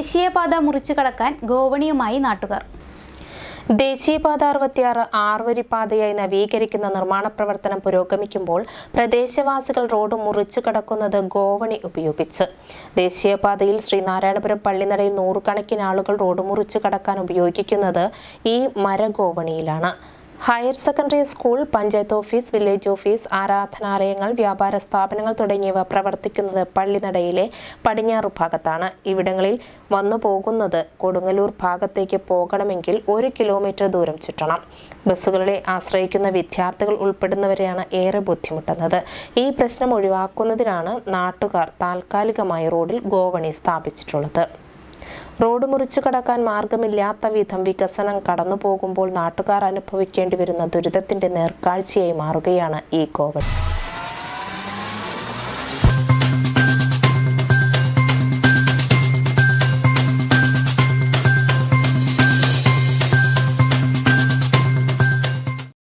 ദേശീയപാത മുറിച്ചു കടക്കാൻ ഗോവണിയുമായി നാട്ടുകാർ. ദേശീയപാത അറുപത്തിയാറ് ആറുവരിപ്പാതയായി നവീകരിക്കുന്ന നിർമ്മാണ പ്രവർത്തനം പുരോഗമിക്കുമ്പോൾ പ്രദേശവാസികൾ റോഡ് മുറിച്ചു കടക്കുന്നത് ഗോവണി ഉപയോഗിച്ച്. ദേശീയപാതയിൽ ശ്രീനാരായണപുരം പള്ളിനടയിൽ നൂറുകണക്കിന് ആളുകൾ റോഡ് മുറിച്ചു കടക്കാൻ ഉപയോഗിക്കുന്നത് ഈ മരഗോവണിയിലാണ്. Higher secondary school panchayat office village office ആരാധനാലയങ്ങൾ വ്യാപാര സ്ഥാപനങ്ങൾ തുടങ്ങിയവ പ്രവർത്തിക്കുന്നത് പള്ളിനടയിലെ പടിഞ്ഞാറ് ഭാഗത്താണ്. ഇവിടങ്ങളിൽ വന്നു പോകുന്നത് കൊടുങ്ങല്ലൂർ ഭാഗത്തേക്ക് പോകണമെങ്കിൽ ഒരു കിലോമീറ്റർ ദൂരം ചുറ്റണം. ബസ്സുകളെ ആശ്രയിക്കുന്ന വിദ്യാർത്ഥികൾ ഉൾപ്പെടുന്നവരെയാണ് ഏറെ ബുദ്ധിമുട്ടുന്നത്. ഈ പ്രശ്നം ഒഴിവാക്കുന്നതിനാണ് നാട്ടുകാർ താൽക്കാലികമായി റോഡിൽ ഗോവണി സ്ഥാപിച്ചിട്ടുള്ളത്. റോഡ് മുറിച്ചു കടക്കാൻ മാർഗമില്ലാത്ത വിധം വികസനം കടന്നു പോകുമ്പോൾ നാട്ടുകാർ അനുഭവിക്കേണ്ടി വരുന്ന ദുരിതത്തിന്റെ നേർക്കാഴ്ചയായി മാറുകയാണ് ഈ കോവിഡ്.